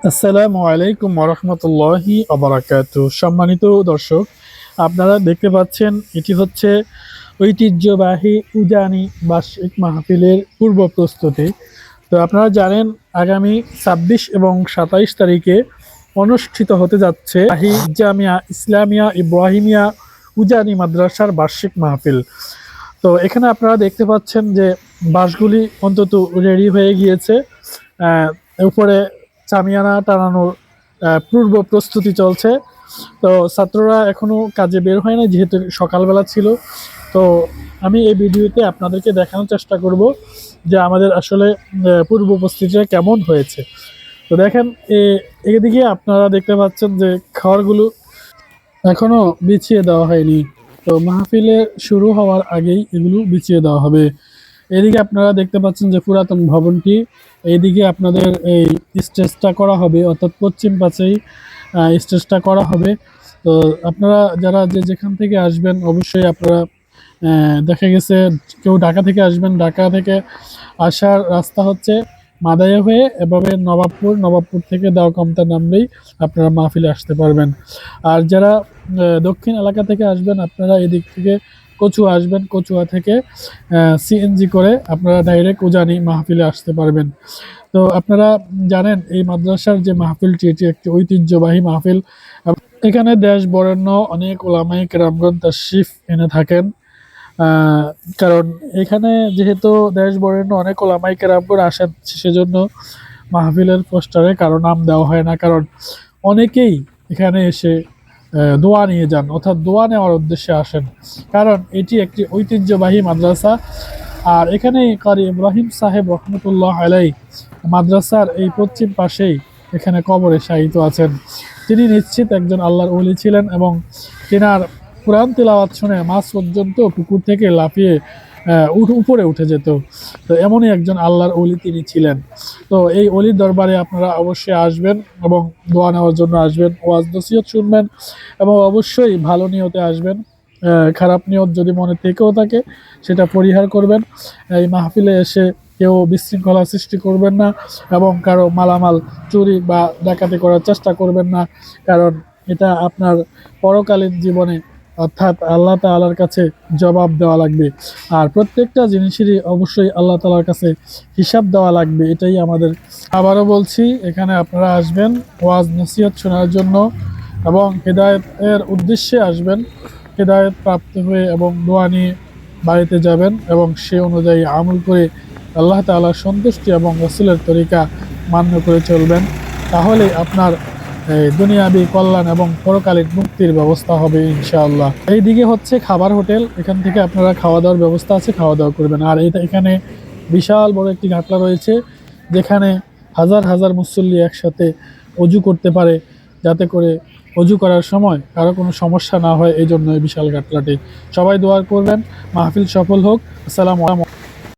আসসালামু আলাইকুম রহমতুল্লাহি আবরাকাত সম্মানিত দর্শক আপনারা দেখতে পাচ্ছেন এটি হচ্ছে ঐতিহ্যবাহী উজানি বার্ষিক মাহফিলের পূর্ব প্রস্তুতি। তো আপনারা জানেন আগামী ছাব্বিশ এবং সাতাইশ তারিখে অনুষ্ঠিত হতে যাচ্ছে শাহী জামিয়া ইসলামিয়া ইব্রাহিমিয়া উজানি মাদ্রাসার বার্ষিক মাহফিল। তো এখানে আপনারা দেখতে পাচ্ছেন যে বাসগুলি অন্তত রেডি হয়ে গিয়েছে। আহ, উপরে চামিয়ানা টানানোর পূর্ব প্রস্তুতি চলছে। তো ছাত্ররা এখনও কাজে বের হয় না যেহেতু সকালবেলা ছিল। তো আমি এই ভিডিওতে আপনাদেরকে দেখানোর চেষ্টা করব যে আমাদের আসলে পূর্ব প্রস্তুতিটা কেমন হয়েছে। তো দেখেন এদিকে আপনারা দেখতে পাচ্ছেন যে খাবারগুলো এখনও বিছিয়ে দেওয়া হয়নি। তো মাহফিলে শুরু হওয়ার আগেই এগুলো বিছিয়ে দেওয়া হবে। এদিকে আপনারা দেখতে পাচ্ছেন যে পুরাতন ভবনটি, এইদিকে আপনাদের এই স্টেজটা করা হবে, অর্থাৎ পশ্চিম পাশেই স্টেজটা করা হবে। তো আপনারা যারা যে যেখান থেকে আসবেন, অবশ্যই আপনারা দেখা গেছে কেউ ঢাকা থেকে আসবেন, ঢাকা থেকে আসার রাস্তা হচ্ছে মাদায়া হয়ে এভাবে নবাবপুর নবাবপুর থেকে দাও কমতা নামলেই আপনারা মাহফিলে আসতে পারবেন। আর যারা দক্ষিণ এলাকা থেকে আসবেন, আপনারা এদিক থেকে কচুয়া আসবেন, কচুয়া থেকে সিএনজি করে আপনারা ডাইরেক্ট উজানি মাহফিলে আসতে পারবেন। তো আপনারা জানেন, এই মাদ্রাসার যে মাহফিলটি, এটি একটি ঐতিহ্যবাহী মাহফিল। এখানে দেশ বরেণ্য অনেক ওলামাই তার শিফ এনে থাকেন। কারণ এখানে যেহেতু দেশ বরেণ্য অনেক ওলামাই কেরামগণ আসেন, সেজন্য মাহফিলের পোস্টারে কারও নাম দেওয়া হয় না। কারণ অনেকেই এখানে এসে দোয়া নিয়ে যান, অর্থাৎ দোয়া নেওয়ার উদ্দেশ্যে আসেন। কারণ এটি একটি ঐতিহ্যবাহী মাদ্রাসা। আর এখানে কারি ইব্রাহিম সাহেব রহমতুল্লাহ আলাই মাদ্রাসার এই পশ্চিম পাশেই এখানে কবরে শায়িত আছেন। তিনি নিশ্চিত একজন আল্লাহর ওলি ছিলেন এবং তিনার কোরআন তেলাওয়াত শুনে মাছ পর্যন্ত পুকুর থেকে লাফিয়ে উপরে উঠে যেত। তো এমনই একজন আল্লাহর অলি তিনি ছিলেন। তো এই অলির দরবারে আপনারা অবশ্যই আসবেন এবং দোয়া নেওয়ার জন্য আসবেন। ওয়াজ নসিহত শুনবেন এবং অবশ্যই ভালো নিয়তে আসবেন। খারাপ নিয়ত যদি মনে থেকেও থাকে, সেটা পরিহার করবেন। এই মাহফিলে এসে কেউ বিশৃঙ্খলা সৃষ্টি করবেন না এবং কারও মালামাল চুরি বা ডাকাতি করার চেষ্টা করবেন না। কারণ এটা আপনার পরকালীন জীবনে অর্থাৎ আল্লাহ তাআলার কাছে জবাব দেওয়া লাগবে। আর প্রত্যেকটা জিনিসেরই অবশ্যই আল্লাহ তালার কাছে হিসাব দেওয়া লাগবে, এটাই আমাদের। আবারও বলছি, এখানে আপনারা আসবেন, ওয়াজ নসিহত শোনার জন্য এবং হেদায়েতের উদ্দেশ্যে আসবেন। হেদায়েত প্রাপ্ত হয়ে এবং দোয়া নিয়ে বাড়িতে যাবেন এবং সে অনুযায়ী আমল করে আল্লাহ তাআলার সন্তুষ্টি এবং রসুলের তরিকা মান্য করে চলবেন। তাহলে আপনার দুনিয়াবি কল্যাণ এবং পরকালীন মুক্তির ব্যবস্থা হবে, ইনশাআল্লাহ। এইদিকে হচ্ছে খাবার হোটেল, এখান থেকে আপনারা খাওয়া দাওয়ার ব্যবস্থা আছে খাওয়া দাওয়া করবেন। আর এটা এখানে বিশাল বড় একটি ঘাটলা রয়েছে, যেখানে হাজার হাজার মুসল্লি একসাথে অজু করতে পারে, যাতে করে অজু করার সময় কারও কোনো সমস্যা না হয়, এই জন্য এই বিশাল ঘাটলাটি। সবাই দোয়া করবেন, মাহফিল সফল হোক। আসসালামু